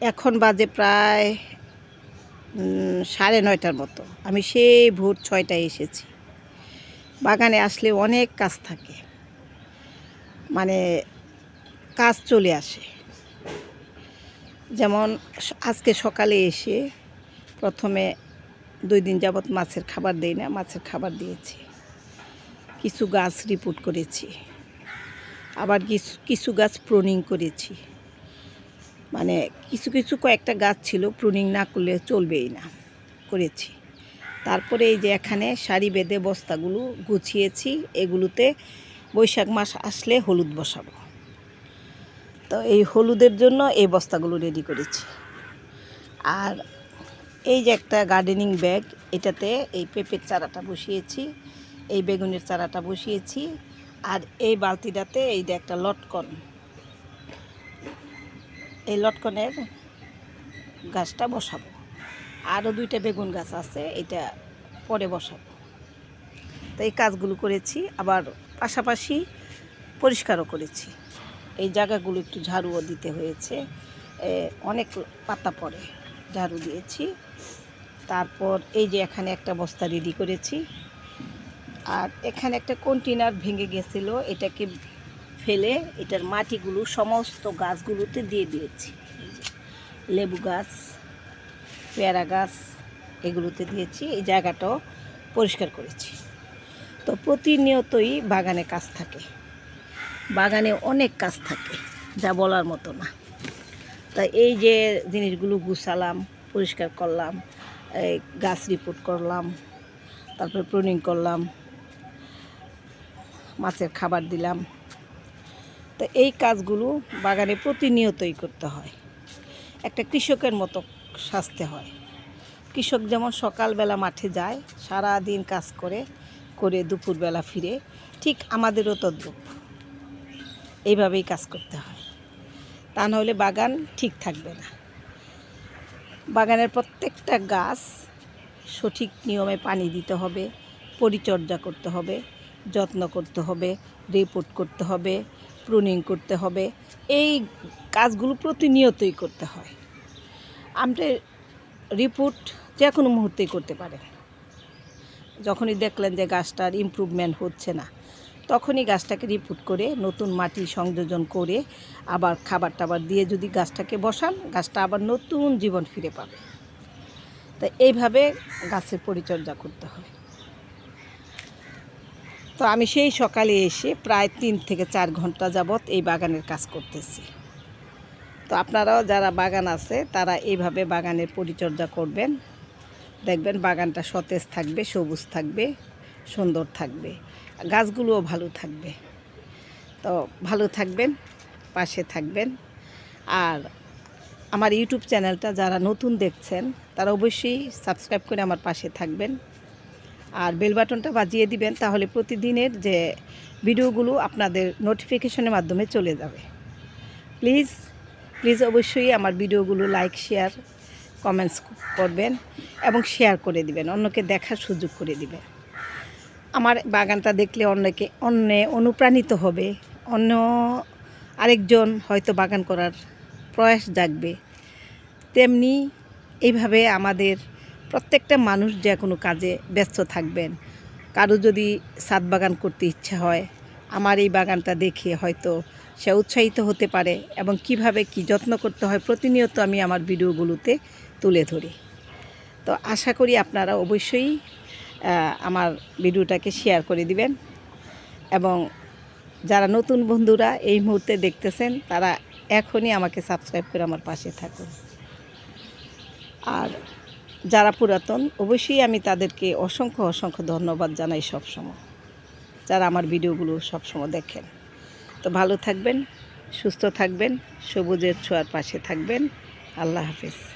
এখন বাজে প্রায় সাড়ে নয়টার মতো। আমি সেই ভোর ছয়টায় এসেছি। বাগানে আসলে অনেক কাজ থাকে। মানে কাজ চলে আসে। যেমন আজকে সকালে এসে প্রথমে দুই দিন যাবৎ মাছের খাবার দেই না, মাছের খাবার দিয়েছি। কিছু গাছ রিপোর্ট করেছি। আবার কিছু কিছু গাছ প্রুনিং করেছি। মানে কিছু কিছু কয়েকটা গাছ ছিল প্রুনিং না করলে চলবেই না। করেছি। তারপরে এই যে এখানে সারি বেঁধে বস্তাগুলো গুছিয়েছি, এগুলোতে বৈশাখ মাস আসলে হলুদ বসাবো। তো এই হলুদের জন্য এই বস্তাগুলো রেডি করেছি। আর এই যে একটা গার্ডেনিং ব্যাগ এটাতে এই পেঁপের চারাটা বসিয়েছি, এই বেগুনের চারাটা বসিয়েছি, আর এই বালতিটাতে এই যে একটা লটকন এই লটকনের গাছটা বসাবো। আরও দুইটা বেগুন গাছ আছে, এটা পরে বসাবো। তো এই কাজগুলো করেছি, আবার পাশাপাশি পরিষ্কারও করেছি। এই জায়গাগুলো একটু ঝাড়ুও দিতে হয়েছে। অনেক পাতা পড়ে, ঝাড়ু দিয়েছি। তারপর এই যে এখানে একটা বস্তা রেডি করেছি। আর এখানে একটা কন্টেনার ভেঙে গেছিল, এটাকে ফেলে এটার মাটিগুলো, সমস্ত গাছগুলোতে দিয়ে দিয়েছি। লেবু গাছ, পেয়ারা গাছ এগুলোতে দিয়েছি, এই জায়গাটাও পরিষ্কার করেছি। তো প্রতিনিয়তই বাগানে কাজ থাকে। বাগানে অনেক কাজ থাকে, যা বলার মতো না। তা এই যে জিনিসগুলো গুছালাম, পরিষ্কার করলাম গাছ রিপোর্ট করলাম, তারপর প্রুনিং করলাম, মাছের খাবার দিলাম তো এই কাজগুলো বাগানে প্রতিনিয়তই করতে হয়। একটা কৃষকের মতো সাজতে হয়। কৃষক যেমন সকালবেলা মাঠে যায় সারা দিন কাজ করে করে দুপুরবেলা ফিরে, ঠিক আমাদেরও তদ্রুপ। এইভাবেই কাজ করতে হয়। তা নাহলে বাগান ঠিক থাকবে না। বাগানের প্রত্যেকটা গাছ সঠিক নিয়মে পানি দিতে হবে, পরিচর্যা করতে হবে, যত্ন করতে হবে রিপোর্ট করতে হবে প্রুনিং করতে হবে। এই কাজগুলো প্রতিনিয়তই করতে হয়। আপনি রিপোর্ট যে কোনো মুহূর্তেই করতে পারে যখনই দেখলেন যে গাছটার ইমপ্রুভমেন্ট হচ্ছে না, তখনই গাছটাকে রিপোর্ট করে, নতুন মাটি সংযোজন করে, আবার খাবার টাবার দিয়ে যদি গাছটাকে বসান, গাছটা আবার নতুন জীবন ফিরে পাবে। তা এইভাবে গাছের পরিচর্যা করতে হয় তো আমি সেই সকালে এসে প্রায় তিন থেকে চার ঘণ্টা যাবৎ এই বাগানের কাজ করতেছি। তো আপনারাও যারা বাগান আছে, তারা এইভাবে বাগানের পরিচর্যা করবেন। দেখবেন বাগানটা সতেজ থাকবে, সবুজ থাকবে, সুন্দর থাকবে, গাছগুলোও ভালো থাকবে। তো ভালো থাকবেন, পাশে থাকবেন। আর আমার ইউটিউব চ্যানেলটা যারা নতুন দেখছেন, তারা অবশ্যই সাবস্ক্রাইব করে আমার পাশে থাকবেন। আর বেল বাটনটা বাজিয়ে দিবেন, তাহলে প্রতিদিনের যে ভিডিওগুলো আপনাদের নোটিফিকেশনের মাধ্যমে চলে যাবে। প্লিজ প্লিজ অবশ্যই আমার ভিডিওগুলো লাইক শেয়ার কমেন্টস করবেন এবং শেয়ার করে দিবেন, অন্যকে দেখার সুযোগ করে দিবেন। আমার বাগানটা দেখলে অন্যকে, অন্য অনুপ্রাণিত হবে, অন্য আরেকজন হয়তো বাগান করার প্রয়াস জাগবে। তেমনি এইভাবে আমাদের প্রত্যেকটা মানুষ যে কোনো কাজে ব্যস্ত থাকবেন। কারও যদি ছাদ বাগান করতে ইচ্ছা হয়, আমার এই বাগানটা দেখে হয়তো সে উৎসাহিত হতে পারে এবং কীভাবে কি যত্ন করতে হয় প্রতিনিয়ত আমি আমার ভিডিওগুলোতে তুলে ধরি। তো আশা করি আপনারা অবশ্যই আমার ভিডিওটাকে শেয়ার করে দিবেন এবং যারা নতুন বন্ধুরা এই মুহূর্তে দেখতেছেন, তারা এখনই আমাকে সাবস্ক্রাইব করে আমার পাশে থাকুন। আর যারা পুরাতন, অবশ্যই আমি তাদেরকে অসংখ্য অসংখ্য ধন্যবাদ জানাই সবসময়, যারা আমার ভিডিওগুলো সবসময় দেখেন। তো ভালো থাকবেন, সুস্থ থাকবেন, সবুজের ছোঁয়ার পাশে থাকবেন। আল্লাহ হাফিজ।